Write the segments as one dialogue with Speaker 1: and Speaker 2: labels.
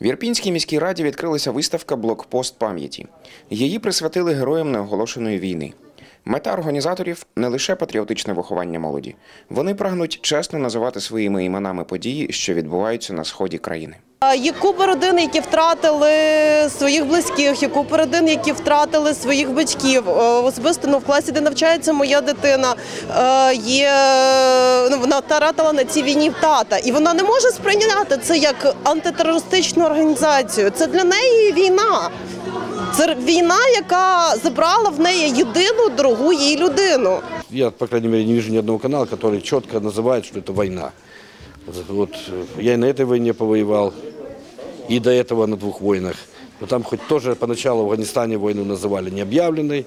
Speaker 1: В Ірпінській міській раді відкрилася виставка Блокпост пам'яті. Її присвятили героям неоголошеної війни. Мета організаторів не лише патріотичне виховання молоді. Вони прагнуть чесно називати своїми іменами події, що відбуваються на сході країни.
Speaker 2: Є купа родин, які втратили своїх близьких, є купа родин, які втратили своїх батьків. Особисто ну, в класі, де навчається моя дитина, е, є вона втратила на цій війні тата, і вона не може сприйняти це як антитерористичну організацію. Це для неї війна. Це війна, яка забрала в неї єдину дорогу їй людину.
Speaker 3: Я, по крайней мере, не вижу ни одного канала, который четко называет, что это война. Вот, вот, э, я и на этой войне повоевал, и до этого на двух войнах. Но там хоть тоже поначалу в Афганистане войну называли необъявленной.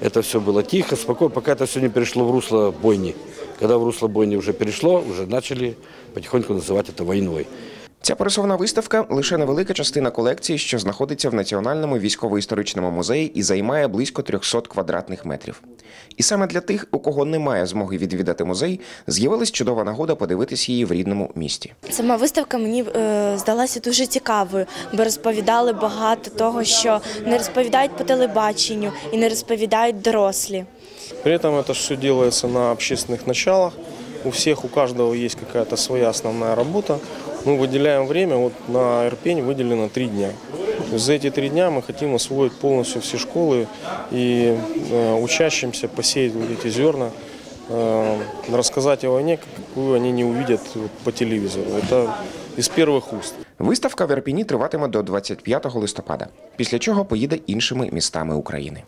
Speaker 3: Это все было тихо, спокойно, пока это все не перешло в русло бойни. Когда в русло бойни уже перешло, уже начали потихоньку называть это войной.
Speaker 1: Ця пересувна виставка лише невелика частина колекції, що знаходиться в Національному військово-історичному музеї і займає близько 300 квадратних метрів. І саме для тих, у кого немає змоги відвідати музей, з'явилась чудова нагода подивитись її в рідному місті.
Speaker 4: Сама виставка мені е, здалася дуже цікавою, бо розповідали багато того, що не розповідають по телебаченню і не розповідають дорослі.
Speaker 5: При этом это все делается на общественных началах. У всех, у каждого есть какая-то своя основная работа. Мы выделяем время, вот на Ирпень выделено три дня. То есть За эти три дня мы хотим освоить полностью все школы и э, учащимся посеять вот эти зерна, э, рассказать о войне, какую они не увидят вот по телевизору. Это из первых уст.
Speaker 1: Виставка в Ірпіні триватиме до 25 листопада, після чого поїде іншими містами України.